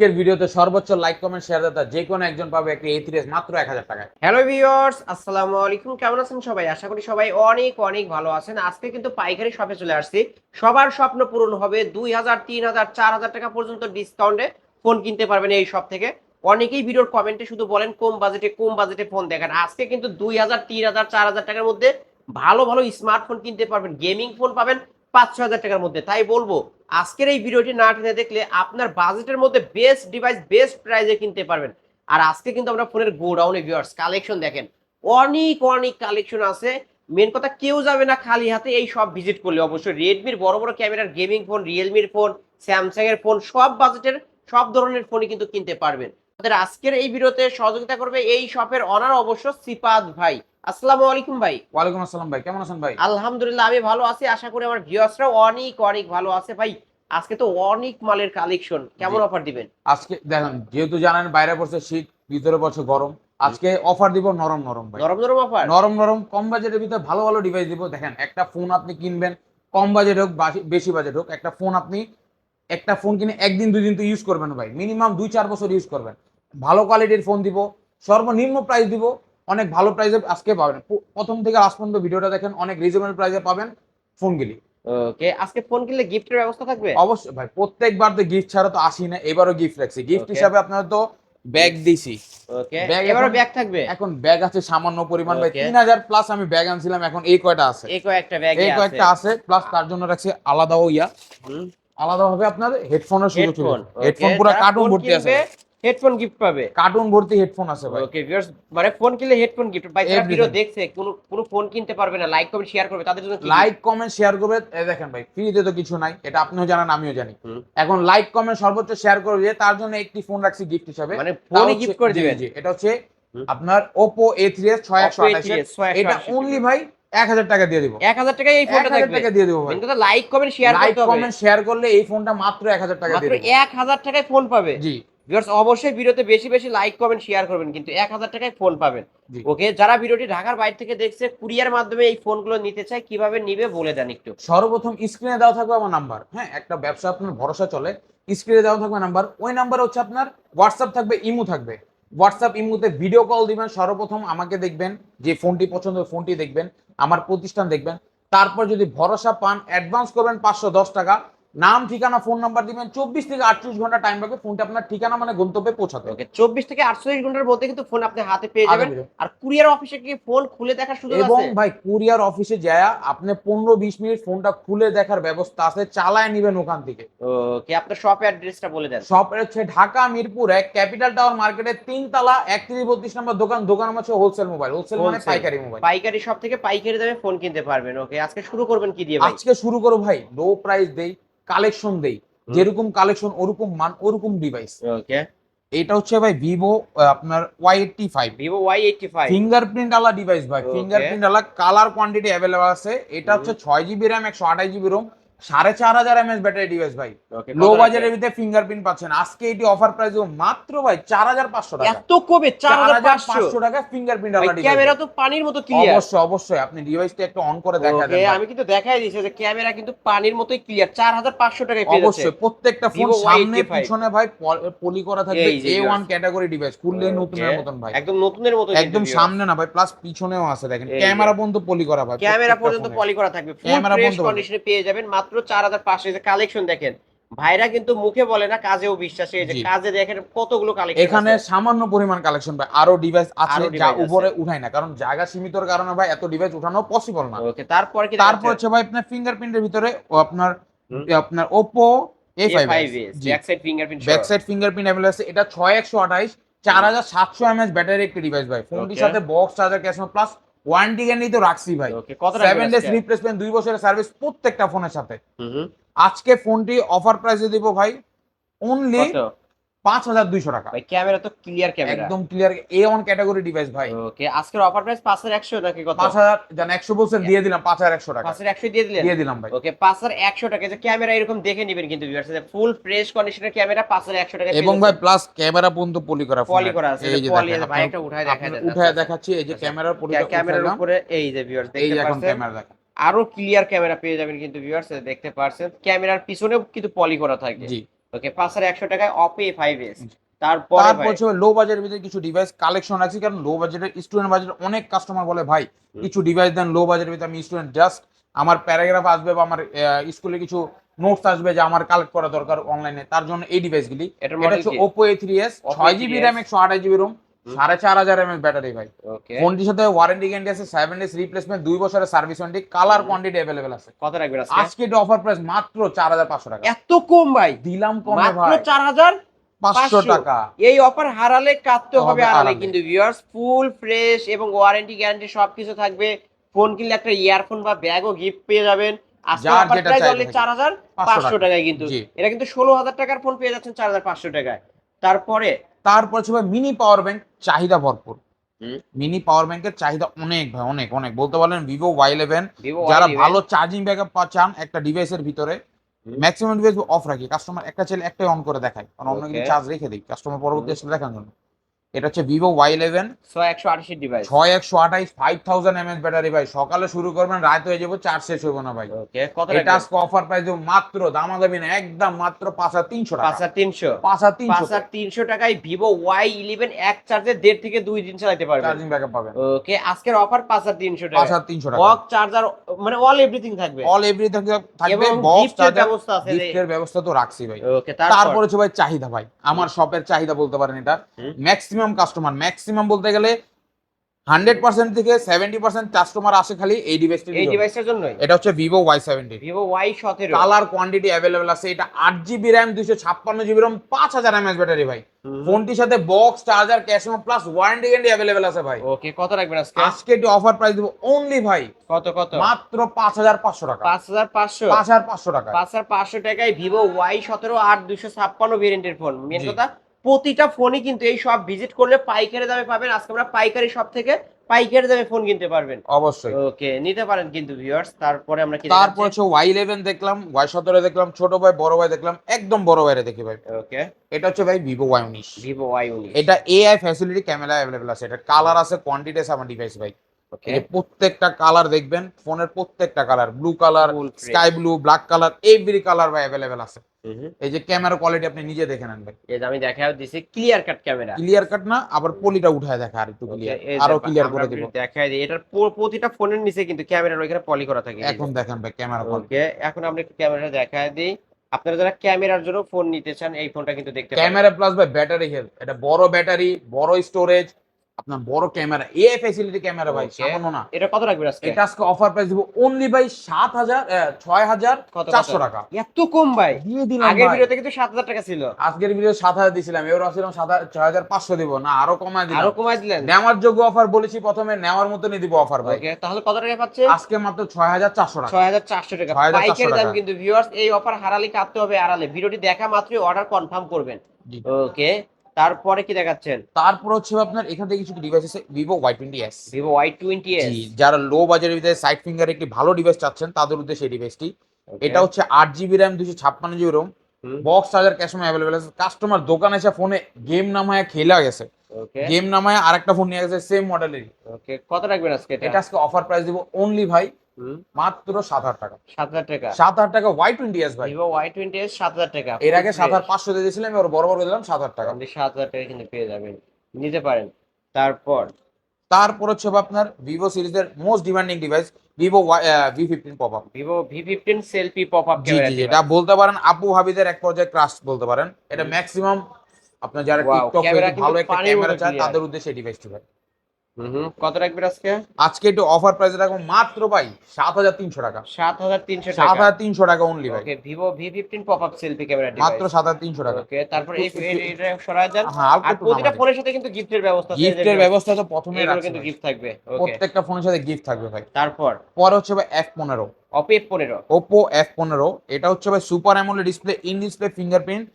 আজকের ভিডিওতে সর্বোচ্চ লাইক কমেন্ট শেয়ার দাতা যে কোনো একজন পাবে একটি এ থ্রি মাত্র এক হাজার টাকায়। হ্যালো ভিউয়ার্স আসসালামু আলাইকুম। কেমন আছেন সবাই? আশা করি সবাই অনেক অনেক ভালো আছেন। আজকে কিন্তু পাইকারি শপে চলে আসছি। সবার স্বপ্ন পূরণ হবে দুই হাজার, তিন হাজার, চার হাজার টাকা পর্যন্ত ডিসকাউন্টে ফোন কিনতে পারবেন এই শপ থেকে। অনেকেই ভিডিওর কমেন্টে শুধু বলেন, কম বাজেটে কম বাজেটে ফোন দেখেন। আজকে কিন্তু দুই হাজার, তিন হাজার, চার হাজার টাকার মধ্যে ভালো ভালো স্মার্টফোন কিনতে পারবেন। গেমিং ফোন পাবেন। পাঁচ ছ হাজার টাকার মধ্যে। তাই বলব, আজকের এই ভিডিওটি না টেনে দেখলে আপনার বাজেটের মধ্যে বেস্ট ডিভাইস বেস্ট প্রাইসে কিনতে পারবেন। আর আজকে কিন্তু আমরা ফোনের গোডাউনে ভিউয়ার্স কালেকশন দেখেন। অনেক অনেক কালেকশন আছে। মেন কথা, কেউ যাবে না খালি হাতে এই সব ভিজিট করলে। অবশ্যই রেডমির বড় বড় ক্যামেরার গেমিং ফোন রিয়েলমির ফোন স্যামসাং এর ফোন সব বাজেটের সব ধরনের ফোনই কিন্তু কিনতে পারবেন। আমাদের আজকের এই ভিডিওতে সহযোগিতা করবে এই শপের অনার অবশ্য সিপাদ ভাই। আসসালামু আলাইকুম ভাই। ওয়ালাইকুম আসসালাম ভাই কেমন আছেন ভাই? আলহামদুলিল্লাহ আমি ভালো আছি। আশা করি আমার ভিউয়ার্সরাও অনেক অনেক ভালো আছে ভাই। আজকে তো অনেক মালের কালেকশন কেমন অফার দিবেন? আজকে দেখেন যেহেতু জানেন বাইরে পড়ছে শীত ভিতরে পড়ছে গরম আজকে অফার দিব নরম নরম ভাই। নরম নরম অফার নরম নরম কম বাজেটের ভিতরে ভালো ভালো ডিভাইস দিব। দেখেন একটা ফোন আপনি কিনবেন কম বাজেট হোক বেশি বাজেট হোক একটা ফোন আপনি একটা ফোন কিনে একদিন দুই দিন তো ইউজ করবেন ভাই। মিনিমাম দুই চার বছর ইউজ করবেন। ভালো কোয়ালিটির ফোন দিব সর্বনিম্ন প্রাইস দিব অনেক ভালো প্রাইসে আজকে পাবেন। প্রথম থেকে লাস্ট পর্যন্ত ভিডিওটা দেখেন অনেক রিজনেবল প্রাইসে পাবেন ফোনগুলি ওকে আজকে ফোন কিনলে গিফটের ব্যবস্থা থাকবে? অবশ্যই ভাই প্রত্যেকবার তো গিফট ছাড়া তো আসি না এবারও গিফট রাখছি। গিফট হিসাবে আপনারা তো ব্যাগ দিছি। ওকে Bag এবারে এখন- ব্যাগ থাকবে? এখন ব্যাগ আছে সামান্য পরিমাণ ভাই Okay. তিন হাজার প্লাস আমি ব্যাগ আনছিলাম এখন এই কয়টা আছে? এই কয়েকটা ব্যাগ এই কয়েকটা আছে প্লাস তার জন্য রাখছি আলাদাও ইয়া। আলাদা ভাবে আপনার হেডফোনের সুযোগ হেডফোন হেডফোন পুরো কার্টুন ভর্তি আছে। হেডফোন গিফট পাবে। কার্টুন ভর্তি হেডফোন আছে ভাই। ওকে ভিউয়ার্স মানে ফোন কিনলে হেডফোন গিফট ভাই যারা ভিডিও দেখছে কোনো কোনো ফোন কিনতে পারবে না লাইক কমেন্ট শেয়ার করবে তাদের জন্য লাইক কমেন্ট শেয়ার করবে। এই দেখেন ভাই ফ্রিতে তো কিছু নাই এটা আপনিও জানেন আমিও জানি। এখন লাইক কমেন্ট সর্বোচ্চ শেয়ার করবে তার জন্য একটি ফোন রাখছি গিফট হিসাবে। মানে ফোনই গিফট করে দিবেন। জি, এটা হচ্ছে আপনার Oppo A3s 6128 Oppo A3s 6128 এটা অনলি ভাই 1000 টাকা দিয়ে দিব। 1000 টাকায় এই ফোনটা 1000 থাকবে। টাকা দিয়ে দিব main like comment share like comment share করলে এই ফোনটা মাত্র 1000 টাকা মাত্র দিয়ে দিব 1000 টাকায় ফোন পাবে। জি। ভিউয়ার্স অবশ্যই ভিডিওতে বেশি বেশি লাইক কমেন্ট শেয়ার করবেন কিন্তু 1000 টাকায় ফোন পাবেন। ওকে যারা ভিডিওটি ঢাকার বাইরে থেকে দেখছে কুরিয়ার মাধ্যমে এই ফোনগুলো নিতে চায় কীভাবে নিবে বলে দেন একটু। সর্বপ্রথম স্ক্রিনে দেওয়া থাকবে আমার নাম্বার হ্যাঁ? একটা ব্যবসা আপনার ভরসা চলে স্ক্রিনে দেওয়া থাকবে নাম্বার ওই নাম্বার হচ্ছে আপনার হোয়াটসঅ্যাপ থাকবে ইমো থাকবে। হোয়াটসঅ্যাপ ইমোতে ভিডিও কল দিবেন সর্বপ্রথম আমাকে দেখবেন যে ফোনটি পছন্দ ফোনটি দেখবেন আমার প্রতিষ্ঠান দেখবেন। তারপর যদি ভরসা পান অ্যাডভান্স করবেন পাঁচশো দশ টাকা নাম ঠিকানা ফোন নাম্বার দিবেন। চব্বিশ থেকে আটচল্লিশ ঘণ্টা টাইম লাগবে ফোনটা আপনার ঠিকানা মানে গন্তব্যে পৌঁছাতে। ওকে 24 থেকে 48 ঘণ্টার মধ্যে কিন্তু ফোন আপনি হাতে পেয়ে যাবেন। আর কুরিয়ার অফিসে কি ফোন খুলে দেখার সুযোগ এবং ভাই কুরিয়ার অফিসে যায় আপনি পনেরো বিশ মিনিট ফোনটা খুলে দেখার ব্যবস্থা আছে চালায় নিবেন ওখান থেকে। ওকে আপনার শপ অ্যাড্রেসটা বলে দেন। শপ হচ্ছে ঢাকা মিরপুর এক ক্যাপিটাল টাওয়ার মার্কেটের তিন তালা একত্রিশ বত্রিশ নম্বর দোকান। দোকান হচ্ছে হোলসেল মোবাইল হোলসেল মানে পাইকারি মোবাইল পাইকারি শপ থেকে পাইকারি দামে ফোন কিনতে পারবেন। ওকে আজকে শুরু করবেন কি দিয়ে আজকে শুরু করো ভাই। লো প্রাইস দেই। কালেকশন দেই। যেরকম কালেকশন ওরকম মান ওরকম ডিভাইস ওকে। এটা হচ্ছে ভাই ভিভো আপনার Y eighty five Vivo Y eighty five fingerprint আলা ডিভাইস ভাই। ফিঙ্গারপ্রিন্ট আলা কালার কোয়ান্টিটি অ্যাভেলেবল আছে। এটা হচ্ছে ছয় জিবি র্যাম একশো আঠাশ জিবি রোম সাড়ে চার হাজার এমএস ব্যাটারি ডিভাইস ভাই। লো বাজারের ভিতরে ফিঙ্গারপ্রিন্ট পাচ্ছেন। আজকে এটি অফার প্রাইস মাত্র ভাই চার হাজার পাঁচশো টাকা। এত চার হাজার পাঁচশো? টাকা ফিঙ্গারপ্রিন্ট ক্যামেরা তো পানির মতো ক্লিয়ার অবশ্যই অবশ্যই। আপনি ডিভাইসটা একটু অন করে দেখা দেন আমি কিন্তু দেখাই দিয়েছি যে ক্যামেরা কিন্তু পানির মতোই ক্লিয়ার চার হাজার পাঁচশো টাকায় অবশ্যই প্রত্যেকটা ফোন সামনে পিছনে ভাই পলি করা থাকবে এ ওয়ান ক্যাটাগরি ডিভাইস খুললে নতুনের মতন ভাই। একদম নতুনের মতো একদম সামনে না ভাই প্লাস পিছনেও আছে দেখেন। ক্যামেরা পর্যন্ত পলি করা ভাই ক্যামেরা পর্যন্ত পলি করা থাকবে। ক্যামেরা পর্যন্ত কন্ডিশনে পেয়ে যাবেন মাত্র চার হাজার পাঁচশো কালেকশন দেখেন ভাইরা কিন্তু মুখে বলে না কাজেও বিশ্বাস। এই যে কাজে দেখেন কতগুলো কালেকশন এখানে সামান্য পরিমাণ কালেকশন ভাই আরও ডিভাইস আছে যা উপরে উঠাই না কারণ জায়গা সীমিতর কারণে ভাই এত ডিভাইস উঠানো পসিবল না। ওকে তারপর কি তারপর হচ্ছে ভাই আপনার ফিঙ্গারপ্রিন্টের ভিতরে আপনার আপনার Oppo A5s জি। Back side fingerprint back side fingerprint available আছে। এটা ছয় একশো আঠাইশ চার হাজার সাতশো এমএস ব্যাটারি একটি ডিভাইস ভাই। ফোনটির সাথে box charger cash plus warranty guarantee তো রাখছি ভাই। সেভেন ডেজ রিপ্লেসমেন্ট দুই বছরের সার্ভিস প্রত্যেকটা ফোনের সাথে। আজকে ফোনটি অফার প্রাইসে দিব ভাই অনলি পাঁচ হাজার দুইশো টাকা। ভাই ক্যামেরা তো ক্লিয়ার ক্যামেরা। একদম clear A one category device ভাই। ওকে আজকের অফার প্রাইস পাঁচ হাজার একশো নাকি কত? পাঁচ হাজার জান একশো বলছেন দিয়ে দিলাম পাঁচ হাজার একশো টাকা। পাঁচ হাজার একশো দিয়ে দিলেন? দিয়ে দিলাম ভাই। ওকে পাঁচ হাজার একশো টাকা যে ক্যামেরা এরকম দেখে নেবেন কিন্তু ফুল ফ্রেশ কন্ডিশনের ক্যামেরা পাঁচ হাজার একশো টাকা এবং ভাই প্লাস ক্যামেরা পর্যন্ত পলি করা পলি করা আছে এই যে পলি ভাই একটা উঠায় আপনার দেন উঠায় দেখাচ্ছি এই যে ক্যামেরার পলি ক্যামেরার উপরে এই যে ভিউয়ার্স এই যে এখন ক্যামেরা দেখেন। আরও ক্লিয়ার ক্যামেরা পেয়ে যাবেন কিন্তু ভিউয়ার্স দেখতে পাচ্ছেন। ক্যামেরার পিছনেও কিন্তু পলি করা থাকে। জি। ওকে পাঁচ হাজার একশো টাকায় অপে ফাইভ এস তারপরে তারপর লো বাজেটের ভিতরে কিছু ডিভাইস কালেকশন আছে কারণ লো বাজেটের স্টুডেন্ট বাজেট অনেক কাস্টমার বলে ভাই কিছু ডিভাইস দেন লো বাজেটের ভিতরে আমি স্টুডেন্ট জাস্ট আমার প্যারাগ্রাফ আসবে বা আমার স্কুলে কিছু নোটস আসবে যে আমার কালেক্ট করা দরকার অনলাইনে তার জন্য এই ডিভাইসগুলি এটা হচ্ছে ওপো এ থ্রি এস ছয় জিবি A3s র্যাম একশো আঠাশ জিবি রোম। সাড়ে চার হাজার এমএস ব্যাটারি ভাই। ফোনটির সাথে ওয়ারেন্টি গ্যারান্টি আছে সেভেন ডেজ রিপ্লেসমেন্ট দুই বছরের service warranty colour quantity available আছে। কত রাখবেন আজকে? এটা অফার প্রাইস মাত্র চার হাজার পাঁচশো টাকা। এত কম ভাই? দিলাম কমে মাত্র ভাই। চার হাজার পাঁচশো। টাকা। এই অফার হারালে কাটতে হবে আড়ালে। কিন্তু ভিউয়ার্স ফুল ফ্রেশ এবং ওয়ারেন্টি গ্যারান্টি সবকিছু থাকবে। ফোন কিনলে একটা ইয়ারফোন বা ব্যাগও গিফট পেয়ে যাবেন। চার হাজার পাঁচশো টাকায় কিন্তু। এটা কিন্তু ষোলো হাজার টাকার ফোন পেয়ে যাচ্ছেন চার হাজার পাঁচশো টাকায়। তারপরে তারপর ছিল মিনি পাওয়ার ব্যাংক চাহিদা ভরপুর। মিনি পাওয়ার ব্যাংকের চাহিদা অনেক ভাই অনেক অনেক। বলতে পারেন ভিভো ওয়াই ইলেভেন যারা ভালো চার্জিং ব্যাকআপ চান একটা ডিভাইসের ভিতরে ম্যাক্সিমাম ডিভাইস অফ রাখি। কাস্টমার একটা ছেলে একটাই অন করে দেখায়। কারণ অন্য কিছু চার্জ রেখে দিই। কাস্টমার পরবর্তী। আসলে দেখার জন্য এটা হচ্ছে ভিভো ওয়াই ইলেভেন ছয় একশো আশি ডিভাইস ছয় একশো আঠাইশ ফাইভ থাউজেন্ড এমএস ব্যাটারি ভাই। সকালে শুরু করবেন রাত হয়ে যাব চার্জ শেষ হইব না ভাই। এটা আজকে অফার প্রাইস মাত্র দামাদামি না একদম মাত্র পাঁচ হাজার তিনশো পাঁচ টাকা হাজার তিনশো। পাঁচ হাজার পাঁচ তিনশো হাজার তিনশো টাকায় ভিভো ওয়াই ইলেভেন এক চার্জে দেড় থেকে দুই দিন চালাতে পারবেন। চার্জিং ব্যাকআপ পাবেন। ওকে আজকের অফার পাঁচ হাজার তিনশো পাঁচ টাকা হাজার তিনশো টাকা। চার্জার মানে অল এভরিথিং থাকবে। অল এভরিথিং থাকবে বক্স ব্যবস্থা আছে গিফটের ব্যবস্থা তো রাখছি ভাই। তারপর হচ্ছে ভাই চাহিদা ভাই। আমার শপের চাহিদা বলতে পারেন এটা। ম্যাক্সিমাম কাস্টমার ম্যাক্সিমাম বলতে গেলে হান্ড্রেড পার্সেন্ট থেকে সেভেন্টি পার্সেন্ট কাস্টমার আসে খালি এই ডিভাইসটি এই ডিভাইসের জন্যই? এটা হচ্ছে Vivo Y seventy Vivo Y সতেরো কালার কোয়ান্টিটি অ্যাভেলেবেল আছে। এটা আট জিবি র্যাম দুইশো ছাপ্পান্ন জিবি র্যাম পাঁচ হাজার এমএস ব্যাটারি ভাই। ফোনটির সাথে box charger cash plus warranty guarantee available আছে ভাই। ওকে কত রাখবেন আজকে? আজকে এটি অফার প্রাইস দিব অনলি ভাই। কত কত? মাত্র পাঁচ হাজার পাঁচশো টাকা। পাঁচ হাজার পাঁচশো? পাঁচ হাজার পাঁচশো টাকা পাঁচ হাজার পাঁচশো টাকায় ভিভো ওয়াই সতেরো আট দুশো ছাপ্পান্ন ভেরিয়েন্টের ফোন মেন কথা? প্রতিটা ফোনই কিন্তু এই সব ভিজিট করলে পাইকারি দামে পাবেন। আজকে আমরা পাইকারি সব থেকে পাইকারি দামে ফোন কিনতে পারবেন। অবশ্যই। ওকে নিতে পারেন কিন্তু ভিউয়ার্স তারপরে আমরা কি তারপর হচ্ছে ওয়াই ইলেভেন দেখলাম ওয়াই সতেরো দেখলাম ছোট ভাই বড় ভাই দেখলাম একদম বড় ভাইরে দেখি ভাই। ওকে। এটা হচ্ছে ভাই ভিভো ওয়াই উনিশ। ভিভো ওয়াই উনিশ। এটা এআই ফ্যাসিলিটি ক্যামেরা অ্যাভেলেবল আছে। এটা কালার আছে কোয়ান্টিটি আছে আমার ডিভাইস ভাই। ওকে। প্রত্যেকটা কালার দেখবেন ফোনের প্রত্যেকটা colour blue colour sky blue black colour every colour ভাই অ্যাভেলেবেল আছে। এই যে ক্যামেরা কোয়ালিটি আপনি নিজে দেখে নেন ভাই। এই যে আমি দেখা দিছি clear cut camera. Clear cut না আবার পলিটা উঠায় দেখা আর একটু ক্লিয়ার আরও ক্লিয়ার করে দিব। দেখাই দিই। এটার প্রতিটা ফোনের নিচে কিন্তু ক্যামেরার ওইখানে পলি করা থাকে। এখন দেখেন ভাই ক্যামেরা ওকে এখন আমরা একটু ক্যামেরাটা দেখাই দিই। আপনারা যারা ক্যামেরার জন্য ফোন নিতে চান এই ফোনটা কিন্তু দেখতে ক্যামেরা প্লাস ভাই ব্যাটারি হেলথ এটা বড় ব্যাটারি বড় স্টোরেজ আপনার বড় ক্যামেরা এ ফ্যাসিলিটি ক্যামেরা ভাই সামান্য না। এটা কত রাখবেন আজকে? এটা আজকে অফার প্রাইস দিব অনলি ভাই সাত হাজার ছয় হাজার কত কত? চারশো টাকা। এত কম ভাই। দিয়ে দিলাম আগের। ভিডিওতে কিন্তু সাত হাজার টাকা ছিল। আজকের ভিডিও সাত হাজার দিছিলাম এবার হাজার পাঁচশো দিব। না আরও কমায় দিলাম। আরও কমাই দিলেন? নেওয়ার যোগ্য অফার বলেছি প্রথমে নেওয়ার মতনই দিব অফার ভাই। ওকে তাহলে কত টাকা পাচ্ছে? আজকে মাত্র ছয় হাজার চারশো টাকা। ছয় হাজার চারশো টাকা। 6,400 পাইকারি দাম কিন্তু ভিউয়ার্স এই অফার হারালে কাটতে হবে আড়ালে। ভিডিওটি দেখা মাত্রই অর্ডার কনফার্ম করবেন। ওকে তারপরে কি দেখাচ্ছেন? তারপর হচ্ছে আপনার এখান থেকে কিছু ডিভাইস আছে Vivo Y twenty S Vivo Y twenty S যারা লো বাজারের ভিতরে সাইড ফিঙ্গার একটি ভালো ডিভাইস চাচ্ছেন তাদের উদ্দেশ্যে এই ডিভাইসটি এটা হচ্ছে আট জিবি র্যাম দুশো ছাপ্পান্ন GB ROM box charger cash available আছে। কাস্টমার দোকানে এসে ফোনে গেম নামায় খেলা গেছে। ওকে গেম নামায় আরেকটা ফোন নিয়ে গেছে সেম মডেলেরই ওকে কত রাখবেন আজকে এটা? এটা আজকে অফার প্রাইস দিব অনলি ভাই মাত্র সাত হাজার টাকা। সাত হাজার টাকা। সাত হাজার টাকা ওয়াই টোয়েন্টি এস ভাই। ভিভো ওয়াই টোয়েন্টি এস সাত হাজার টাকা। এর আগে সাত হাজার পাঁচশো দিয়ে দিয়েছিলাম এবার বড় বড় দিলাম সাত হাজার টাকা। আপনি সাত হাজার টাকা কিন্তু পেয়ে যাবেন। নিতে পারেন। তারপর? তারপর হচ্ছে আপনার ভিভো সিরিজের most demanding device Vivo V fifteen pop up Vivo V fifteen selfie pop up এটা বলতে পারেন আপু ভাবিদের এক পর্যায়ে ক্রাশ বলতে পারেন। এটা ম্যাক্সিমাম আপনার যারা টিকটক ভালো একটা ক্যামেরা চায় তাদের উদ্দেশ্যে ডিভাইসটি ভাই। হুম কত রাখবেন আজকে? আজকে একটু অফার প্রাইস রাখব মাত্র ভাই সাত হাজার তিনশো টাকা। সাত হাজার তিনশো সাত টাকা হাজার তিনশো টাকা অনলি ভাই। Vivo V fifteen pop up selfie camera মাত্র সাত হাজার তিনশো টাকা। ওকে তারপর এই এটা সরায় দেন। হ্যাঁ আর প্রতিটা ফোনের সাথে কিন্তু গিফটের ব্যবস্থা আছে গিফটের ব্যবস্থা তো প্রথমে কিন্তু গিফট থাকবে। প্রত্যেকটা ফোনের সাথে গিফট থাকবে ভাই। তারপর? পরে হচ্ছে ভাই এফ পনেরো। অপে পনেরো। ওপো এফ পনেরো। এটা হচ্ছে ভাই super AMOLED display in display fingerprint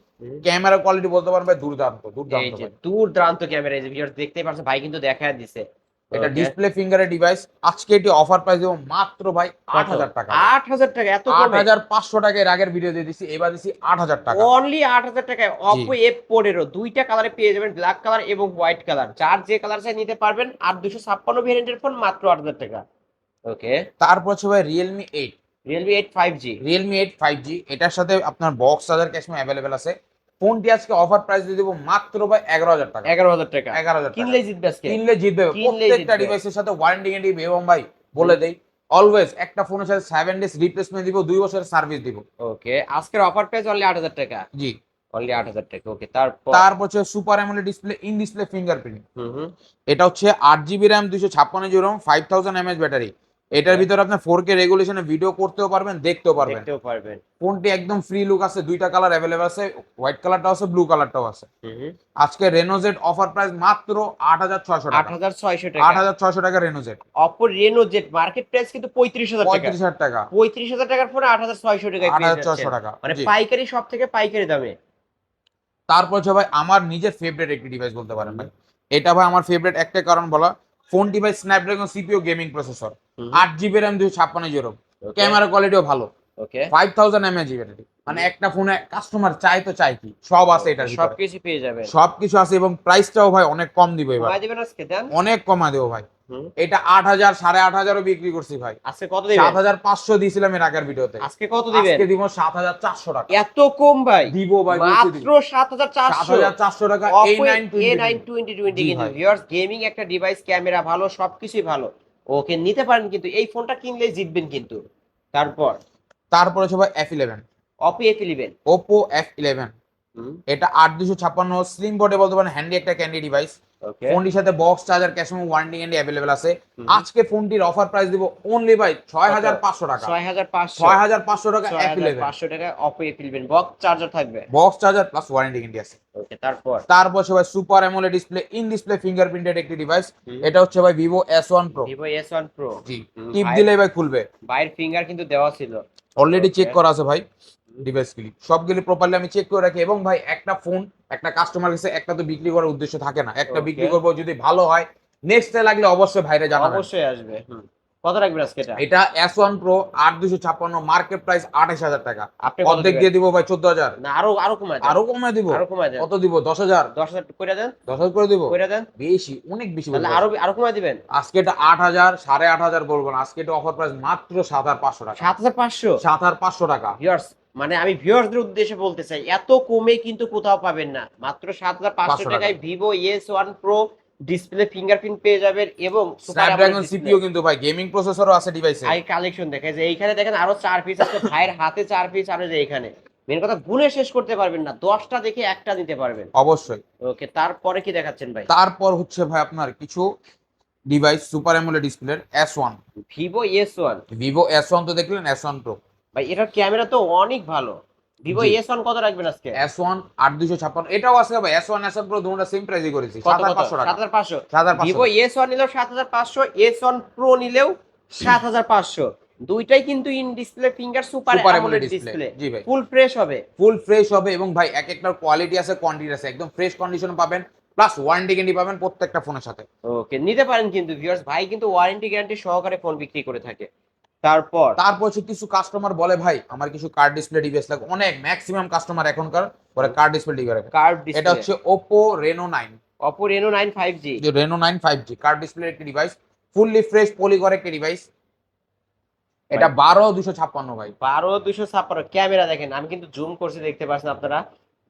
camera quality বলতে পারেন ভাই দুর্দান্ত এই দুর্দান্ত যে ভাই। ক্যামেরা এই যে ভিউয়ার্স দেখতেই পাচ্ছেন ভাই কিন্তু দেখা দিছে। এটা. ডিসপ্লে ফিঙ্গারের ডিভাইস আজকে এটি অফার প্রাইস দেবো মাত্র ভাই আট হাজার টাকা। আট হাজার টাকা এত আট হাজার পাঁচশো টাকা এর আগের ভিডিও দিয়ে দিচ্ছি এবার দিচ্ছি আট হাজার টাকা। অনলি আট হাজার টাকায় অপো এফ পনেরো দুইটা কালারে পেয়ে যাবেন ব্ল্যাক কালার এবং হোয়াইট কালার যার যে কালার চাই নিতে পারবেন আর দুশো ছাপ্পান্ন ভেরিয়েন্টের ফোন মাত্র আট হাজার টাকা। ওকে তারপর হচ্ছে ভাই Realme eight Realme eight five G Realme eight five G এটার সাথে আপনার বক্স চার্জার ক্যাশমে অ্যাভেলেবেল আছে। ফোনটি আজকে অফার প্রাইস দিয়ে দেবো মাত্র ভাই এগারো হাজার টাকা। এগারো হাজার টাকা। এগারো হাজার কিনলেই জিতবে আজকে। কিনলে জিতবে। প্রত্যেকটা ডিভাইসের সাথে ওয়ারেন্টি গ্যারান্টি এবং ভাই বলে দেই। অলওয়েজ একটা ফোনের সাথে সেভেন ডেজ রিপ্লেসমেন্ট দিব দুই বছরের সার্ভিস দিব। ওকে আজকের অফার প্রাইস অনলি আট হাজার টাকা। জি। অনলি আট হাজার টাকা ওকে তারপর তারপর হচ্ছে super AMOLED display in display fingerprint এটা হচ্ছে আট জিবি র্যাম দুইশো ছাপ্পান্ন GB RAM five thousand mAh battery এটার ভিতরে আপনি ফোর কে রেগুলেশনে ভিডিও করতেও পারবেন দেখতেও পারবেন। দেখতেও পারবেন। ফোনটি একদম ফ্রি লুক আছে দুইটা কালার অ্যাভেলেবল আছে হোয়াইট কালারটাও আছে ব্লু কালারটাও আছে। আজকে রেনোজেট অফার প্রাইস মাত্র আট হাজার ছয়শো আট টাকা হাজার ছয়শো আট টাকা হাজার ছয়শো টাকা রেনোজেট অপর রেনো জেট মার্কেট প্রাইস কিন্তু পঁয়ত্রিশ হাজার টাকা। পঁয়ত্রিশ হাজার টাকা। পঁয়ত্রিশ হাজার টাকার ফোন আট হাজার ছয়শো টাকায় আট পেয়ে হাজার ছয়শো টাকা মানে পাইকারি সব থেকে পাইকারি দামে। তারপর ভাই আমার নিজের ফেভারিট একটি ডিভাইস বলতে পারেন ভাই। এটা ভাই আমার ফেভারিট একটা কারণ বলা ফোনটি ভাই স্ন্যাপড্রাগন সিপিও গেমিং প্রসেসর আট জিবি র্যাম দুশো ছাপ্পান্ন জিরো ক্যামেরা কোয়ালিটিও ভালো। Okay five thousand mAh battery মানে একটা ফোনে কাস্টমার চাই তো চাই কি? সব আছে এটা সবকিছু পেয়ে যাবে সবকিছু আছে এবং প্রাইসটাও ভাই অনেক কম দিব এবার। অনেক কমা দেবো ভাই। এটা আট হাজার সাড়ে আট হাজারও বিক্রি করছি ভাই। আজকে কত সাত দিবেন হাজার পাঁচশো দিয়েছিলাম এর আগের ভিডিওতে। আজকে কত দিবেন? আজকে দিব সাত হাজার চারশো টাকা। এত কম ভাই। দিব ভাই মাত্র সাত হাজার চারশো। হাজার চারশো টাকা এ নাইন টোয়েন্টি টোয়েন্টি কিন্তু। ভিউয়ার্স গেমিং একটা ডিভাইস ক্যামেরা ভালো সবকিছুই ভালো। ওকে নিতে পারেন কিন্তু এই ফোনটা কিনলেই জিতবেন কিন্তু। তারপর? তারপরে সবাই F eleven Oppo F eleven Oppo F eleven এটা আট দুশো ছাপ্পান্ন স্লিম বোর্ডে বলতে পারেন হ্যান্ডি একটা ক্যান্ডি ডিভাইস ফোনটির সাথে box charger cash memo warranty candy available আছে। আজকে ফোনটির অফার প্রাইস দিব অনলি ভাই ছয় হাজার পাঁচশো টাকা। ছয় হাজার পাঁচশো। ছয় হাজার পাঁচশো টাকা ছয় হাজার পাঁচশো টাকা অপো ইলেভেন বক্স চার্জার থাকবে। বক্স চার্জার প্লাস ওয়ারেন্টি ক্যান্ডি আছে। ওকে তারপর? তারপর ভাই super AMOLED display in display fingerprinted একটি ডিভাইস এটা হচ্ছে ভাই Vivo S one pro Vivo S one pro জি। টিপ দিলে ভাই খুলবে। বাইরের ফিঙ্গার কিন্তু দেওয়া ছিল। অলরেডি চেক করা আছে ভাই। ডিভাইসগুলি সবগুলি প্রপারলি আমি চেক করে রাখি। এবং ভাই একটা ফোন একটা কাস্টমার কাছে একটা তো বিক্রি করার উদ্দেশ্য থাকে না। একটা বিক্রি করব যদি ভালো হয় নেক্সট লাগলে অবশ্যই ভাইরে জানাবেন। অবশ্যই আসবে। কত রাখবেন আজকে এটা? এটা এস ওয়ান প্রো আট দুশো ছাপ্পান্ন মার্কেট প্রাইস আঠাশ হাজার টাকা। আপনি কত অর্ধেক দিয়ে দিব ভাই চোদ্দ হাজার। না আরও আরও কমায় আরও কমে দিব? আরও কমায় দেন। কত দিব? দশ হাজার? দশ হাজার করে দেন। দশ হাজার করে দিব? করে দেন। বেশি অনেক বেশি তাহলে আরও আরও কমায় দিবেন। আজকে এটা আট হাজার সাড়ে আট হাজার বলব না। আজকে এটা অফার প্রাইস মাত্র সাত হাজার পাঁচশো টাকা। সাত হাজার পাঁচশো? সাত হাজার পাঁচশো টাকা। ভিউয়ার্স মানে আমি ভিউয়ার্সদের উদ্দেশ্যে বলতে চাই এত কমে কিন্তু কোথাও পাবেন না। মাত্র সাত হাজার পাঁচশো টাকায় Vivo S one pro display fingerprint পেয়ে যাবেন এবং স্ন্যাপড্রাগন সিপিও কিন্তু ভাই গেমিং প্রসেসরও আছে ডিভাইসে হাই কালেকশন দেখে যে এইখানে দেখেন আরও চার পিস আছে ভাইয়ের হাতে চার পিস আর যে এখানে মেন কথা গুনে শেষ করতে পারবেন না দশটা দেখে একটা নিতে পারবেন। অবশ্যই। ওকে তারপরে কি দেখাচ্ছেন ভাই? তারপর হচ্ছে ভাই আপনার কিছু ডিভাইস সুপার অ্যামোলেড ডিসপ্লের S one Vivo S one Vivo S one তো দেখলেন এস ওয়ান প্রো ভাই এটার ক্যামেরা তো অনেক ভালো। ভিভো জি। এস ওয়ান কত রাখবেন আজকে? এস ওয়ান আট দুশো ছাপ্পান্ন। এটাও আছে ভাই S one S one pro দুটো সেম প্রাইসই করেছি। কত সাত হাজার কত পাঁচশো টাকা। সাত হাজার পাঁচশো। সাত হাজার ভিভো পাঁচশো এস ওয়ান নিলেও সাত হাজার পাঁচশো এস ওয়ান প্রো নিলেও সাত হাজার পাঁচশো। দুইটাই কিন্তু in display finger super AMOLED display জি ভাই। ফুল ফ্রেশ হবে। ফুল ফ্রেশ হবে এবং ভাই এক একটার কোয়ালিটি আছে কোয়ান্টিটি আছে। একদম ফ্রেশ কন্ডিশন পাবেন প্লাস ওয়ারেন্টি গ্যারান্টি পাবেন প্রত্যেকটা ফোনের সাথে। ওকে নিতে পারেন কিন্তু ভিউয়ার্স ভাই কিন্তু ওয়ারেন্টি গ্যারান্টি সহকারে ফোন বিক্রি করে থাকে। তারপর? তারপর কিছু কাস্টমার বলে ভাই আমার কিছু কার্ড ডিসপ্লে ডিভাইস লাগে অনেক ম্যাক্সিমাম কাস্টমার এখনকার পরে কার্ড ডিসপ্লে ডিভাইস কার্ভ এটা হচ্ছে Oppo Reno nine five G যে Reno nine five G curved display একটি ডিভাইস ফুললি ফ্রেশ পলিগর একটি ডিভাইস এটা বারো দুশো ছাপ্পান্ন ভাই। বারো দুশো ছাপ্পান্ন। ক্যামেরা দেখেন আমি কিন্তু জুম করছি দেখতে পাচ্ছেন আপনারা।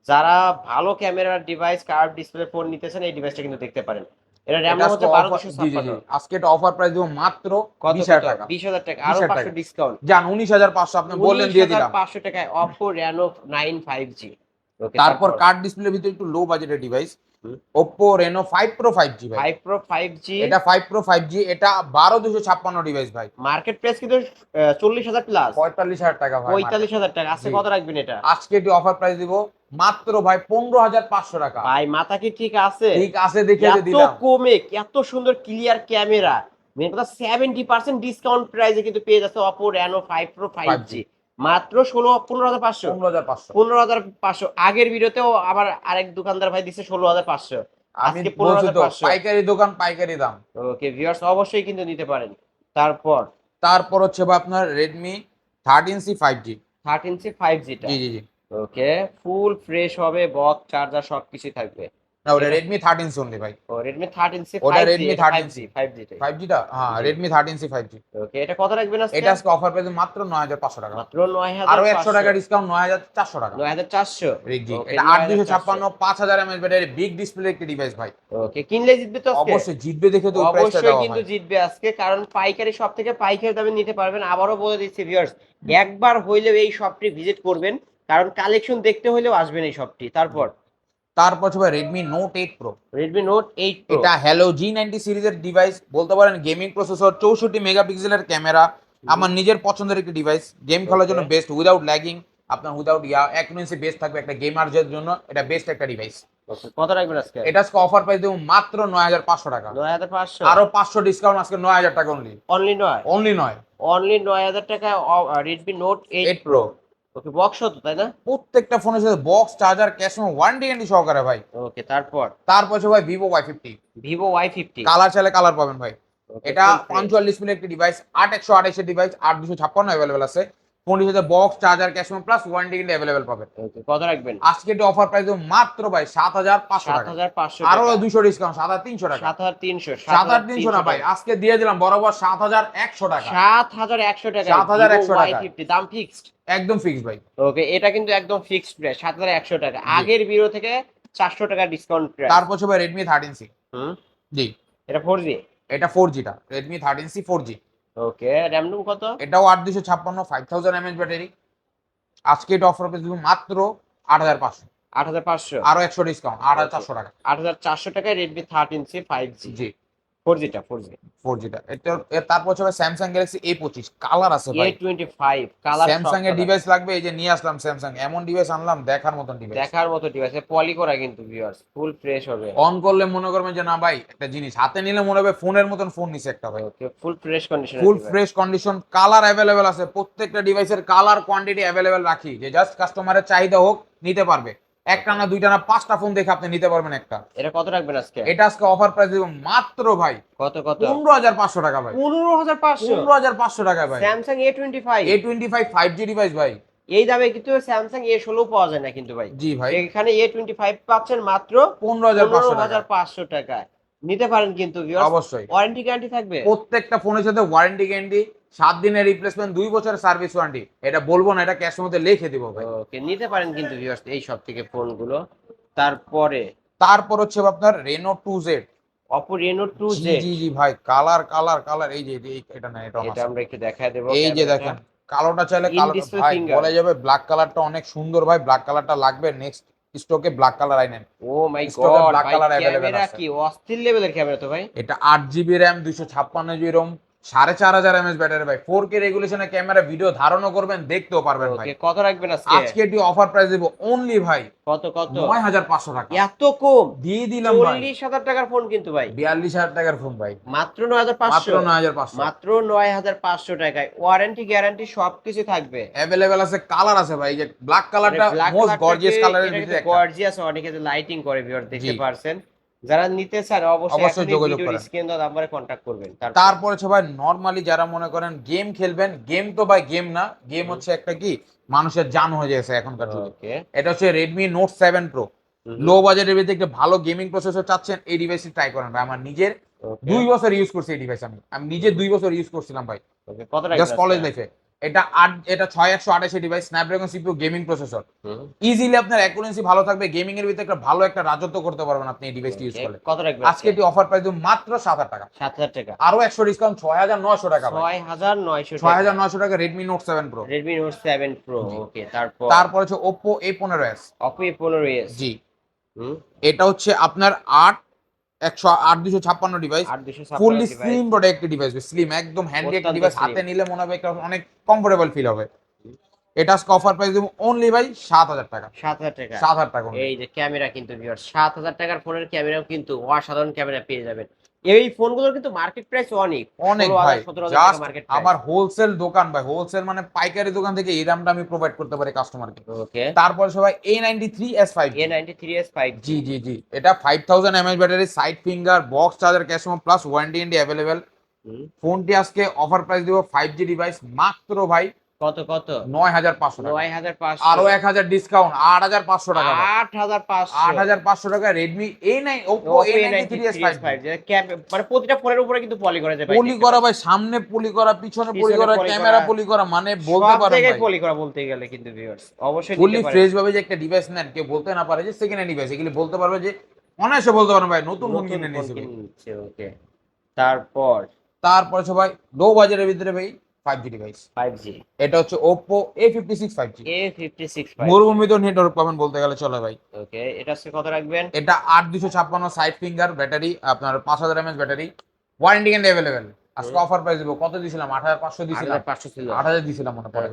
যারা ভালো ক্যামেরার ডিভাইস কার্ভ ডিসপ্লে ফোন নিতেছেন এই ডিভাইসটা কিন্তু দেখতে পারেন। এটা হচ্ছে আজকে বারো offer- দুশো জি, জি, জি। ছাপ্পান্ন আজকে এটা অফার প্রাইস দিব মাত্র কত বিশ হাজার টাকা? বিশ হাজার টাকা। আরও 500 ডিসকাউন্ট হাজার পাঁচশো আপনি বললেন দিয়ে দিলাম। পাঁচশো টাকায় Oppo Reno nine five G তারপর কার্ড ডিসপ্লের ভিতরে একটু লো বাজেটের ডিভাইস হুম। Oppo Reno five pro five G ভাই। ফাইভ প্রো ফাইভ জি এটা ফাইভ প্রো ফাইভ জি এটা বারো দুশো ছাপ্পান্ন ডিভাইস ভাই। মার্কেট প্রাইস কিন্তু চল্লিশ হাজার প্লাস পঁয়তাল্লিশ হাজার টাকা ভাই পঁয়তাল্লিশ হাজার টাকা। আজকে। কত রাখবেন এটা? আজকে এটি অফার প্রাইস দিব। মাত্র ভাই পনেরো হাজার পাঁচশো টাকা। ভাই মাথা কি ঠিক আছে? ঠিক আছে দেখে যে এত দিলাম। কমে এত সুন্দর ক্লিয়ার ক্যামেরা মেন কথা সেভেন্টি পার্সেন্ট ডিসকাউন্ট প্রাইসে কিন্তু পেয়ে যাচ্ছে Reno five pro five 5G G মাত্র ষোলো পনেরো হাজার পাঁচশো। পনেরো হাজার পাঁচশো। পনেরো হাজার পাঁচশো। আগের ভিডিওতেও আবার আরেক দোকানদার ভাই দিচ্ছে ষোলো হাজার পাঁচশো। আজকে বলছি তো 15,500 পাইকারি দোকান পাইকারি দাম। ওকে ভিউয়ার্স অবশ্যই কিন্তু নিতে পারেন। তারপর? তারপর হচ্ছে আপনার Redmi thirteen C five G thirteen C five জিটা G G G. Okay full fresh হবে বক্স চার্জার সবকিছুই থাকবে। না ওটা রেডমি থার্টিন সি অনলি ভাই। ও রেডমি থার্টিন সি ওটা Redmi 13C five G five জিটা হ্যাঁ। Redmi thirteen C five G okay এটা কত রাখবেন আজকে? এটা আজকে অফার পেয়েছে মাত্র নয় হাজার পাঁচশো টাকা। মাত্র নয় হাজার আরও একশো টাকা ডিসকাউন্ট নয় হাজার চারশো টাকা। নয় হাজার চারশো? জি এটা আট 9,400 দুশো ছাপ্পান্ন পাঁচ হাজার এমএচ ব্যাটারি বিগ ডিসপ্লে একটি ডিভাইস ভাই। ওকে কিনলে জিতবে তো আজকে? অবশ্যই জিতবে দেখে তো প্রাইসটা অবশ্যই কিন্তু জিতবে আজকে কারণ পাইকারি সব থেকে পাইকারি দামে নিতে পারবেন। আবারও বলে দিচ্ছি ভিউয়ার্স একবার হইলেও এই শপটি ভিজিট করবেন কারণ কালেকশন দেখতে হইলেও আসবেন এই শপটি তারপর তারপর ভাই Redmi Note eight pro Redmi Note eight এটা হ্যালো জি নাইনটি সিরিজের ডিভাইস বলতে পারেন গেমিং প্রসেসর চৌষট্টি মেগাপিক্সেলের ক্যামেরা আমার নিজের পছন্দের একটি ডিভাইস গেম খেলার জন্য বেস্ট উইদাউট ল্যাগিং আপনার উইদাউট ইয়া অ্যাকুরেন্সি বেস্ট থাকবে একটা গেমারদের জন্য এটা বেস্ট একটা ডিভাইস কত রাখবেন আজকে? এটা আজকে অফার প্রাইস দেবো মাত্র নয় হাজার পাঁচশো টাকা। নয় হাজার পাঁচশো? আরও পাঁচশো ডিসকাউন্ট আজকে নয় হাজার টাকা অনলি অনলি নয়? অনলি নয়। অনলি নয় হাজার টাকা Redmi Note eight pro okay box হতো তাই না? প্রত্যেকটা ফোনের সাথে box charger cash warranty guarantee সহকারে ভাই। ওকে তারপর? তারপর ভাই Vivo Y fifty Vivo Y fifty colour চাইলে কালার পাবেন ভাই। এটা পঞ্চুয়াল ডিসপ্লে একটি ডিভাইস আট একশো আঠাশের ডিভাইস আট দুশো ছাপ্পান্ন অ্যাভেলেবেল আছে। সাথে box charger cash plus warranty কিন্তু অ্যাভেলেবেল পাবেন কত রাখবেন আজকে এটি অফার প্রাইস মাত্র ভাই সাত হাজার পাঁচশো টাকা আরও দুশো ডিসকাউন্ট সাত হাজার তিনশো টাকা সাত হাজার তিনশো সাত হাজার তিনশো না ভাই আজকে দিয়ে দিলাম বরাবর সাত হাজার একশো টাকা সাত হাজার একশো টাকা 7,100 টাকা। দাম ফিক্সড একদম ফিক্স ভাই ওকে এটা কিন্তু একদম ফিক্সড প্রাইস সাত হাজার একশো টাকা আগের বিরো থেকে চারশো টাকা ডিসকাউন্ট প্রাইস তারপর ভাই রেডমি থার্টিন সি হুম জি এটা ফোর জি এটা four জিটা Redmi thirteen C four G okay RAM ROM কত? এটাও আট দুশো ছাপ্পান্ন ফাইভ থাউজেন্ড এমএচ ব্যাটারি আজকে এটা অফার পেয়েছি মাত্র আট হাজার পাঁচশো। আট হাজার পাঁচশো। আরও একশো ডিসকাউন্ট আট হাজার চারশো টাকা। আট হাজার চারশো টাকায় Redmi thirteen C five G G. Four জিটা four G. Four জিটা। এটা এর তারপর হচ্ছে স্যামসাং গ্যালাক্সি এ পঁচিশ। কালার আছে এ ভাই টোয়েন্টি ফাইভ কালার স্যামসাং এর ডিভাইস লাগবে এই যে নিয়ে আসলাম স্যামসাং এমন ডিভাইস আনলাম দেখার মতন ডিভাইস দেখার মতো ডিভাইস পলি করা কিন্তু ভিউয়ার্স ফুল ফ্রেশ হবে। অন করলে মনে করবেন যে না ভাই একটা জিনিস। হাতে নিলে মনে হবে ফোনের মতন ফোন নিছে একটা ভাই। Okay full fresh condition full fresh condition colour available আছে। প্রত্যেকটা ডিভাইসের কালার কোয়ান্টিটি অ্যাভেলেবেল রাখি। যে জাস্ট কাস্টমারের চাহিদা হোক নিতে পারবে। একটা না দুইটা না পাঁচটা ফোন দেখে আপনি নিতে পারবেন একটা। এটা কত রাখবেন আজকে? এটা আজকে অফার প্রাইস দিব মাত্র ভাই কত কত? পনেরো হাজার পাঁচশো টাকা ভাই। পনেরো হাজার পাঁচশো? পনেরো হাজার পাঁচশো টাকা ভাই। Samsung A twenty five A twenty five five G device ভাই। এই দামে কিন্তু স্যামসাং এ ষোলো পাওয়া যায় না কিন্তু ভাই। জি ভাই। এখানে এ টোয়েন্টি ফাইভ পাচ্ছেন মাত্র পনেরো হাজার পাঁচশো টাকায়। নিতে পারেন কিন্তু অবশ্যই। ওয়ারেন্টি গ্যারান্টি থাকবে? প্রত্যেকটা ফোনের সাথে ওয়ারেন্টি গ্যারান্টি সাত দিনের রিপ্লেসমেন্ট দুই বছরের সার্ভিস ওয়ারেন্টি এটা বলব না এটা ক্যাশের মধ্যে লিখে দিব ভাই। ওকে নিতে পারেন কিন্তু ভিউয়ার্স এই সব থেকে ফোনগুলো তারপরে? তারপর হচ্ছে আপনার Reno two Z Oppo Reno two G G G ভাই কালার কালার কালার এই যে এটা না এটা এটা আমরা একটু দেখায় দেবো এই যে দেখেন কালোটা চাইলে কালো ভাই। বলা যাবে ব্ল্যাক কালারটা অনেক সুন্দর ভাই ব্ল্যাক কালারটা লাগবে নেক্সট স্টকে ব্ল্যাক কালার আইনেন। ও মাই গড black ভাই color available ক্যামেরা কি অস্থির লেভেলের ক্যামেরা তো ভাই। এটা আট জিবি র্যাম দুইশো ছাপ্পান্ন জিবি রোম সাড়ে চার হাজার এমএস ব্যাটারি ভাই। ফোর কে রেগুলেশনে ক্যামেরা ভিডিও ধারণও করবেন দেখতেও পারবেন ভাই। কত রাখবেন আজকে? আজকে এটি অফার প্রাইস দেবো অনলি ভাই। কত কত? নয় হাজার পাঁচশো টাকা। এত কম? দিয়ে দিলাম চল্লিশ হাজার টাকার ফোন কিন্তু ভাই। বিয়াল্লিশ হাজার টাকার ফোন ভাই। মাত্র নয় হাজার পাঁচশো? নয় হাজার পাঁচশো। মাত্র নয় হাজার পাঁচশো টাকায়। ওয়ারেন্টি গ্যারান্টি সবকিছু থাকবে। অ্যাভেলেবেল আছে কালার আছে ভাই। যে ব্ল্যাক কালারটা মোস্ট গর্জিয়াস কালারের ভিতরে গর্জিয়াস অনেকে লাইটিং করে ভিউয়ার দেখতে। পারছেন। যারা নিতে চান অবশ্যই যোগাযোগ করেন। স্ক্রিন নাম্বারে কন্ট্যাক্ট করবেন। তারপরে ভাই নর্মালি যারা মনে করেন গেম খেলবেন গেম তো ভাই গেম না গেম হচ্ছে একটা কি? মানুষের জান হয়ে গেছে এখনকার যুগে। এটা হচ্ছে Redmi Note seven pro low বাজেটের ভিতরে একটা ভালো গেমিং প্রসেসর চাচ্ছেন এই ডিভাইসটি ট্রাই করেন ভাই। আমার নিজের দুই বছর ইউজ করছি এই ডিভাইস আমি। আমি নিজে দুই বছর ইউজ করছিলাম ভাই। কত জাস্ট কলেজ লাইফে এটা আট এটা ছয় একশো আঠাশি device Snapdragon CPU gaming processor easily আপনার অ্যাকুরেন্সি ভালো থাকবে গেমিং এর ভিতরে একটা ভালো একটা রাজত্ব করতে পারবেন আপনি এই ডিভাইসটি ইউজ করলে। কত রাখবেন আজকে? এটি অফার প্রাইস মাত্র সাত হাজার টাকা। সাত হাজার টাকা। আরও একশো ডিসকাউন্ট ছয় হাজার নয়শো টাকা ছয় হাজার নয়শো ছয় হাজার নয়শো টাকা Redmi Note seven pro Redmi Note seven pro okay তারপর? তারপর হচ্ছে ওপো এ পনেরো এস অপো এ পনেরো এস জি। এটা হচ্ছে আপনার আট একশো আট দুশো ছাপ্পান্ন ডিভাইস ফুললি স্লিম প্রোডাক্ট একটি ডিভাইস স্লিম একদম হ্যান্ডি একটা ডিভাইস হাতে নিলে মনে হবে একটা অনেক কমফোর্টেবল ফিল হবে। এটা আজকে অফার প্রাইস দেবো অনলি ভাই সাত হাজার টাকা। সাত হাজার টাকা। সাত হাজার টাকা এই যে ক্যামেরা কিন্তু সাত হাজার টাকার ফোনের ক্যামেরাও কিন্তু অসাধারণ ক্যামেরা পেয়ে যাবেন। এই ফোনগুলোর কিন্তু মার্কেট প্রাইস অনেক। অনেক ভাই 17,000 জাস্ট মার্কেট আমার হোলসেল দোকান ভাই হোলসেল মানে পাইকারি দোকান থেকে এই দামটা আমি প্রোভাইড করতে পারি কাস্টমারকে ওকে তারপর সবাই A ninety three S five A ninety three S five G G G. এটা five thousand mAh battery side finger box charger cash plus warranty and available ফোনটি আজকে অফার প্রাইস দিব ফাইভ জি ডিভাইস মাত্র ভাই কত কত? নয় হাজার পাঁচশো নয় হাজার পাঁচশো। আরও এক হাজার ডিসকাউন্ট আট হাজার পাঁচশো টাকা। আট হাজার পাঁচশো। আট হাজার পাঁচশো টাকা রেডমি এই নাই ওপো এই ninety A93 three S five cap মানে প্রতিটা ফোনের উপরে কিন্তু পলি করা যায় পলি করা ভাই সামনে পলি করা পিছনে পলি করা ক্যামেরা পলি করা। মানে বলতে পারেন ভাই। পলি করা বলতে গেলে কিন্তু ভিউয়ার্স অবশ্যই ফুললি ফ্রেশ ভাবে যে একটা ডিভাইস নেন কেউ বলতে না পারে যে সেকেন্ড হ্যান্ড ডিভাইস এগুলি বলতে পারবে যে অনায়াসে বলতে পারেন ভাই নতুন ফোন কিনে নিয়েছি ওকে তারপর? তারপরে সবাই লো বাজারের ভিতরে ভাই five G device five G এটা হচ্ছে Oppo A fifty six five G A fifty six মরুভূমিতে নেটওয়ার্ক পাবেন বলতে গেলে চলে ভাই। ওকে এটা সে কত রাখবেন? এটা আট দুশো ছাপ্পান্ন সাইড ফিঙ্গার ব্যাটারি আপনার পাঁচ হাজার এমএস ব্যাটারি ওয়ারেন্টি কিন্তু অ্যাভেলেবেল আজকে অফার প্রাইস দিব। কত দিয়েছিলাম আট হাজার পাঁচশো হাজার পাঁচশো ছিল। আট হাজার দিয়েছিলাম মনে পড়ে।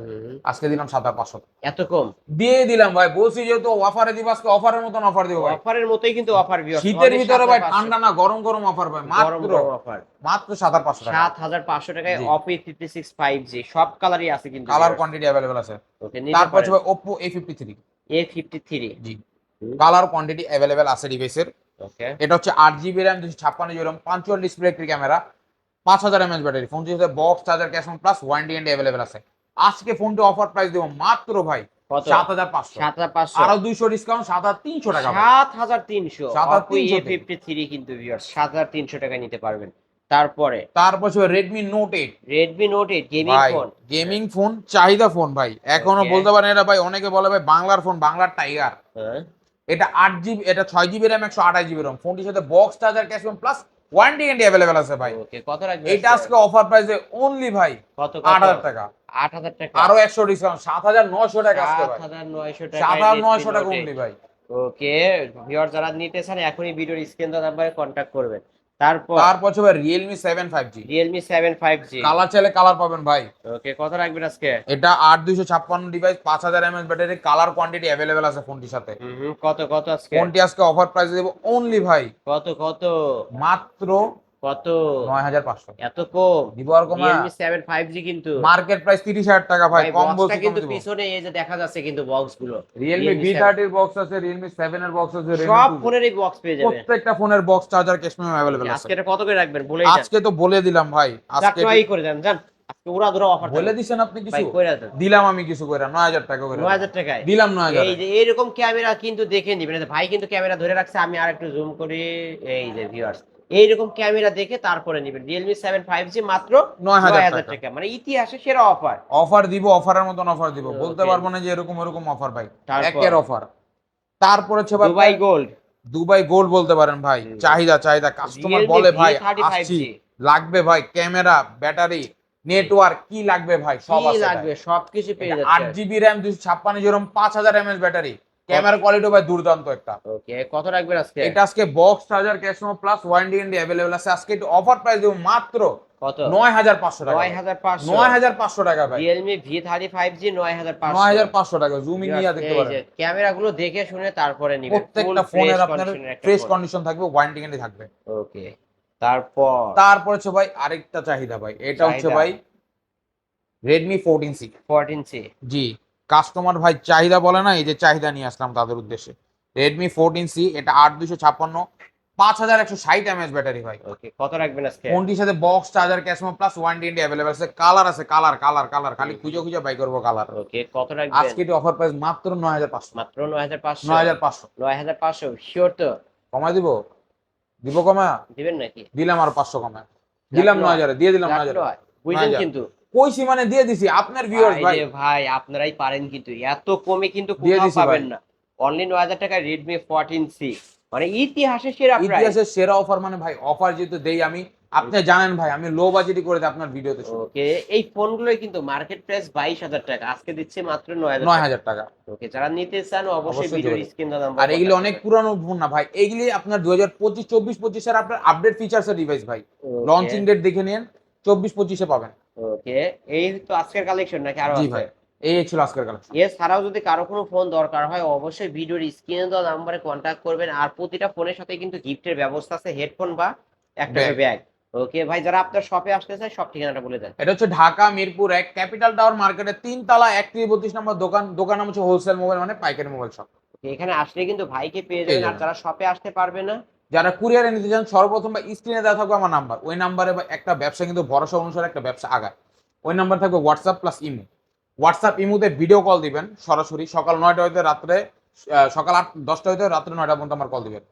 আজকে দিলাম সাত হাজার পাঁচশো। এত কম? দিয়ে দিলাম ভাই। বলছি যেহেতু অফারে দিব আজকে অফারের মতন অফার দিব ভাই। অফারের মতোই কিন্তু অফার শীতের ভিতরে ভাই ঠান্ডা না গরম গরম অফার ভাই। মাত্র অফার মাত্র সাত হাজার পাঁচশো সাত হাজার পাঁচশো টাকায়। Oppo fifty six five G সব কালারই আছে কিন্তু কালার কোয়ান্টিটি অ্যাভেলেবেল আছে। তারপর হচ্ছে ভাই Oppo A fifty three A fifty three G. Colour quantity available আছে ডিভাইসের ওকে এটা হচ্ছে আট জিবি র্যাম দুশো ছাপ্পান্ন জিবি র্যাম পাঁচচুয়াল ডিসপ্লে একটি ক্যামেরা পাঁচ হাজার এমএচ ব্যাটারি। ফোনটি হচ্ছে box charger cash on plus warranty and available আছে। আজকে ফোনটি অফার প্রাইস দেবো মাত্র ভাই সাত হাজার পাঁচশো। সাত হাজার পাঁচশো। আরও দুইশো ডিসকাউন্ট সাত হাজার তিনশো টাকা সাত হাজার তিনশো। সাত হাজার অপো এ 300 তে। ফিফটি থ্রি কিন্তু সাত হাজার তিনশো টাকায় নিতে পারবেন। তারপরে? তারপর হচ্ছে Redmi Note eight Redmi Note eight gaming phone gaming phone চাহিদা ফোন ভাই। এখনও বলতে পারেন এটা ভাই অনেকে বলে ভাই বাংলার ফোন বাংলার টাইগার হ্যাঁ। এটা আট জিবি এটা ছয় জিবি র্যাম একশো আঠাশ জিবি র্যাম ফোনটির সাথে box charger cash plus warranty India available আছে ভাই। ওকে কত রাখবেন এটা আজকে? অফার প্রাইসে অনলি ভাই কত আট হাজার টাকা। আট হাজার টাকা। আরও একশো ডিসকাউন্ট সাত হাজার নশো টাকা আজকে ভাই। হাজার নয়শো টাকা সাত হাজার নয়শো টাকা অনলি ভাই। ওকে ভিউয়ার যারা নিতে চান এখনই ভিডিওর স্ক্রিন দেওয়া নাম্বারে কন্ট্যাক্ট করবেন। তারপর তারপর হচ্ছে Realme Realme seven five G Realme seven five G colour চাইলে কালার পাবেন ভাই। ওকে কত রাখবেন আজকে? এটা আট দুইশো ছাপ্পান্ন ডিভাইস পাঁচ হাজার mAh battery colour quantity available আছে ফোনটির সাথে। কত কত আজকে? ফোনটি আজকে অফার প্রাইসে দেবো অনলি ভাই। কত কত? মাত্র কত? নয় হাজার পাঁচশো। এত কম? আর কমা। সেভেন ফাইভ জি কিন্তু। মার্কেট প্রাইস তিরিশ হাজার টাকা ভাই কম কিন্তু পিছনে এই যে দেখা যাচ্ছে কিন্তু বক্সগুলো Realme ভি 7 থার্টির বক্স আছে রিয়েলমি সেভেন এর বক্স আছে সব 2 ফোনেরই বক্স পেয়ে যাবে। প্রত্যেকটা ফোনের বক্স চার্জার মেমো অ্যাভেলেবল আছে। আজকে কত করে রাখবেন? যান আজকে তো বলে দিলাম ভাই আজকে চাকরি করে দেন জান আজকে উড়া ধরা অফার বলে দিছেন আপনি কিছু? দিলাম আমি কিছু করে নয় হাজার টাকা টাকায়। দিলাম এই যে এরকম ক্যামেরা কিন্তু দেখে নিবেন। এই ভাই কিন্তু ক্যামেরা ধরে রাখছে আমি আর একটু জুম করি। এই যে ভিউয়ার্স এইরকম ক্যামেরা দেখে তারপরে নিবেন। রিয়েলমি সেভেন ফাইভ জি মাত্র নয় হাজার টাকা। মানে ইতিহাসে সেরা অফার অফার দিব অফারের মতন অফার দিব। বলতে পারব না যে এরকম এরকম অফার ভাই। একের অফার তারপর হচ্ছে দুবাই গোল্ড দুবাই গোল্ড বলতে পারেন ভাই। চাহিদা চাহিদা। কাস্টমার বলে ভাই আসছি। লাগবে ভাই ক্যামেরা ব্যাটারি নেটওয়ার্ক কি লাগবে ভাই? সব আছে লাগবে? সবকিছু পেয়ে আট যাচ্ছে জিবি র্যাম দুশো ছাপ্পান্ন জিরোম পাঁচ হাজার এমএস ব্যাটারি। ক্যামেরা কোয়ালিটি ভাই দুর্দান্ত একটা। ওকে কত রাখবেন আজকে? এটা আজকে box charger cash memo plus warranty and available আছে। আজকে একটু অফার প্রাইস দেবো মাত্র কত? নয় হাজার পাঁচশো টাকা। নয় হাজার পাঁচশো। নয় হাজার পাঁচশো টাকা ভাই। হাজার পাঁচশো। হাজার পাঁচশো টাকা জুমিং নিয়ে দেখতে পারেন। ক্যামেরা গুলো দেখে শুনে তারপরে নিবেন। প্রত্যেকটা ফোনের আপনার ফ্রেশ কন্ডিশন থাকবে ওয়ারেন্টি গ্যারান্টি থাকবে। ওকে তারপর? তারপর হচ্ছে ভাই আরেকটা চাহিদা ভাই। এটা হচ্ছে ভাই C fourteen C G. Customer ভাই চাহিদা বলে না এই যে চাহিদা নিয়ে আসলাম তাদের উদ্দেশ্যে। রেডমি ফোরটিন সি এটা আট দুশো ছাপ্পান্ন পাঁচ হাজার একশো ষাট এমএস ব্যাটারি ভাই। কত রাখবেন আজকে? ফোনটির সাথে box charger cash memo plus warranty and available আছে। কালার আছে কালার কালার কালার খালি খুঁজে খুঁজে বাই করব কালার ওকে কত রাখবেন? আজকে এটি অফার প্রাইস মাত্র নয় হাজার পাঁচশো। মাত্র নয় হাজার পাঁচশো? নয় হাজার পাঁচশো। নয় হাজার পাঁচশো শিওর তো? কমায় দিব? দিব কমা দিবেন নাকি? দিলাম আর পাঁচশো কমায়। দিলাম নয় হাজারে দিয়ে দিলাম নয় হাজারে। বুঝলেন কিন্তু? কইছি মানে দিয়ে দিছি আপনার ভিউয়ার্স ভাই ভাই। আপনারাই পারেন কিন্তু এত কমে কিন্তু কোথাও পাবেন না। অনলি নয় হাজার টাকা রেডমি ফোরটিন সি মানে ইতিহাসে সেরা প্রাইস ইতিহাসের সেরা অফার মানে ভাই অফার যেহেতু দেই আমি আপনি জানেন ভাই আমি লো বাজেটই করে আপনার ভিডিওতে ওকে এই ফোনগুলোই কিন্তু মার্কেট প্রাইস বাইশ হাজার টাকা আজকে দিচ্ছে মাত্র নয় হাজার নয় হাজার টাকা। ওকে যারা নিতে চান অবশ্যই ভিডিওর স্ক্রিন দাম আর এগুলি অনেক পুরানো। ফোন না ভাই এগুলি আপনার দুই হাজার পঁচিশ চব্বিশ পঁচিশের আপনার আপডেট ফিচার্স এর ডিভাইস ভাই লঞ্চিং ডেট দেখে নিন চব্বিশ পঁচিশে পাবেন। ওকে এই তো আজকের কালেকশন নাকি আরও আছে? এই ছিল আজকের কালেকশন এছাড়াও যদি কারও কোনো ফোন দরকার হয় অবশ্যই ভিডিওর স্ক্রিনে দেওয়া নাম্বারে কন্ট্যাক্ট করবেন। আর প্রতিটা ফোনের সাথে কিন্তু গিফটের ব্যবস্থা আছে হেডফোন বা একটা ব্যাগ ওকে ভাই যারা আপনার শপে আসতে চায় সব ঠিকানাটা বলে দেন। এটা হচ্ছে ঢাকা মিরপুর এক ক্যাপিটাল টাওয়ার মার্কেটের তিন তালা একত্রিশ বত্রিশ নম্বর দোকান। দোকান নাম হচ্ছে হোলসেল মোবাইল মানে পাইকারি মোবাইল শপ এখানে আসলে কিন্তু ভাইকে পেয়ে যাবেন। আর যারা শপে আসতে পারবে না যারা কুরিয়ারে নিতে চান, সর্বপ্রথম বা স্ক্রিনে দেওয়া থাকবে আমার নাম্বার ওই নাম্বারে বা একটা ব্যবসা কিন্তু ভরসা অনুসারে একটা ব্যবসা আগায়। ওই নাম্বার থাকবে হোয়াটসঅ্যাপ প্লাস ইমো হোয়াটসঅ্যাপ ইমুতে ভিডিও কল দিবেন সরাসরি, সকাল নয়টা হইতে রাত্রে সকাল আট, দশটা হইতে রাত্রে নয়টা পর্যন্ত আমার কল দিবেন।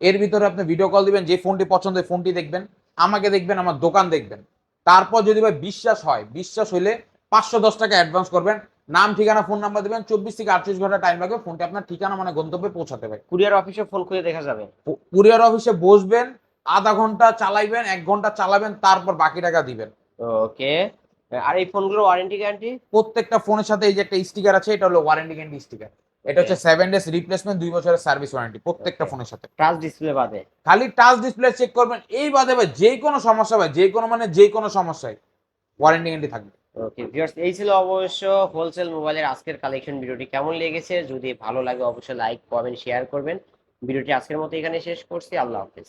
এর ভিতরে আপনি ভিডিও কল দিবেন, যে ফোনটি পছন্দ হয় ফোনটি দেখবেন, আমাকে দেখবেন, আমার দোকান দেখবেন। তারপর যদি ভাই বিশ্বাস হয়, বিশ্বাস হইলে পাঁচশো দশ টাকা অ্যাডভান্স করবেন নাম ঠিকানা ফোন নাম্বার দিবেন। চব্বিশ থেকে আটচল্লিশ ঘণ্টা টাইম লাগবে। ফোনটি আপনার ঠিকানা মানে গন্তব্যে পৌঁছাতে হবে কুরিয়ার অফিসে ফোন করে দেখা যাবে। কুরিয়ার অফিসে বসবেন আধা ঘণ্টা চালাইবেন এক ঘণ্টা চালাবেন তারপর বাকি টাকা দিবেন। ওকে। আর এই ফোনগুলোর ওয়ারেন্টি গ্যারান্টি প্রত্যেকটা ফোনের সাথে এই যে একটা স্টিকার আছে এটা হলো ওয়ারেন্টি গ্যারান্টি স্টিকার এটা হচ্ছে সেভেন ডেজ রিপ্লেসমেন্ট দুই বছরের সার্ভিস ওয়ারেন্টি প্রত্যেকটা ফোনের সাথে। টাচ ডিসপ্লে বাদে। খালি টাচ ডিসপ্লে চেক করবেন। এই বাদে ভাই যে কোনো সমস্যা ভাই যে কোনো মানে যে কোনো সমস্যায় ওয়ারেন্টি গ্যারান্টি থাকবে। ওকে ভিউয়ার্স এই ছিল অবশ্য হোলসেল মোবাইলের আজকের কালেকশন ভিডিওটি। কেমন লেগেছে? যদি ভালো লাগে, অবশ্যই লাইক কমেন্ট শেয়ার করবেন। ভিডিওটি আজকের মতো এখানে শেষ করছি। আল্লাহ হাফেজ।